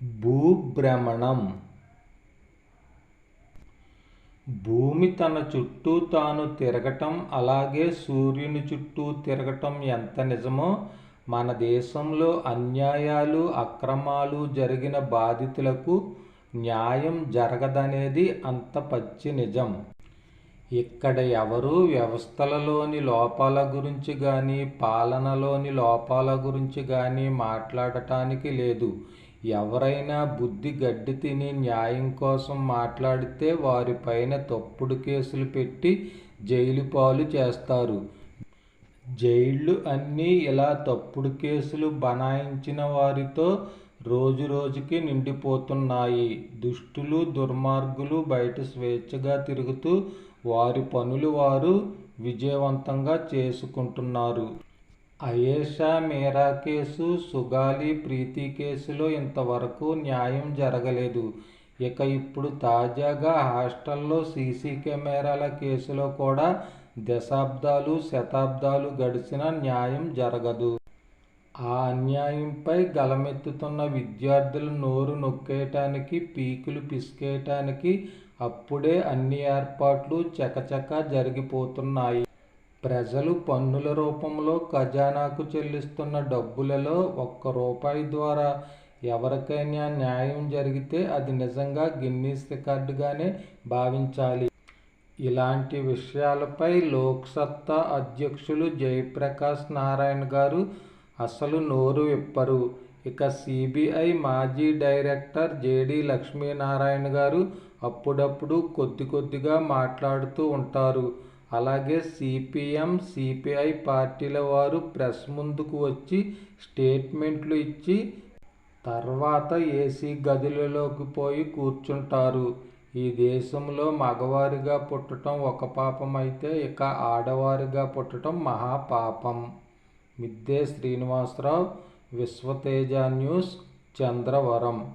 భూభ్రమణం. భూమి తన చుట్టూ తాను తిరగటం అలాగే సూర్యుని చుట్టూ తిరగటం ఎంత నిజమో మన దేశంలో అన్యాయాలు అక్రమాలు జరిగిన బాధితులకు న్యాయం జరగదనేది అంత పచ్చి నిజం. ఇక్కడ ఎవరూ వ్యవస్థలలోని లోపాల గురించి కానీ పాలనలోని లోపాల గురించి కానీ మాట్లాడటానికి లేదు. ఎవరైనా బుద్ధి గడ్డి తిని న్యాయం కోసం మాట్లాడితే వారిపైన తప్పుడు కేసులు పెట్టి జైలు పాలు చేస్తారు. జైళ్ళు అన్నీ ఇలా తప్పుడు కేసులు బనాయించిన వారితో రోజు రోజుకి నిండిపోతున్నాయి. దుష్టులు దుర్మార్గులు బయట స్వేచ్ఛగా తిరుగుతూ వారి పనులు వారు విజయవంతంగా చేసుకుంటున్నారు. అయేషా మీరా కేసు సుగాలి ప్రీతి కేసులో ఇంతవరకు న్యాయం జరగలేదు. ఇక ఇప్పుడు తాజాగా హాస్టల్లో సీసీ కెమెరాల కేసులో కూడా దశాబ్దాలు శతాబ్దాలు గడిచిన న్యాయం జరగదు. ఆ అన్యాయంపై గలమెత్తుతున్న విద్యార్థుల నోరు నొక్కేయటానికి పీకులు పిసికేయటానికి అప్పుడే అన్ని ఏర్పాట్లు చకచకా జరిగిపోతున్నాయి. ప్రజలు పన్నుల రూపంలో ఖజానాకు చెల్లిస్తున్న డబ్బులలో ఒక్క రూపాయి ద్వారా ఎవరికైనా న్యాయం జరిగితే అది నిజంగా గిన్నీస్ రికార్డుగానే భావించాలి. ఇలాంటి విషయాలపై లోక్సత్తా అధ్యక్షులు జయప్రకాష్ నారాయణ గారు అసలు నోరు విప్పరు. ఇక సిబిఐ మాజీ డైరెక్టర్ జేడి లక్ష్మీనారాయణ గారు అప్పుడప్పుడు కొద్ది కొద్దిగా మాట్లాడుతూ ఉంటారు. అలాగే సిపిఎం సిపిఐ పార్టీల వారు ప్రెస్ ముందుకు వచ్చి స్టేట్మెంట్లు ఇచ్చి తర్వాత ఏసీ గదులలోకి పోయి కూర్చుంటారు. ఈ దేశంలో మగవారిగా పుట్టడం ఒక పాపం అయితే ఇక ఆడవారిగా పుట్టడం మహాపాపం. మిద్దే శ్రీనివాసరావు విశ్వతేజ న్యూస్ చంద్రవరం.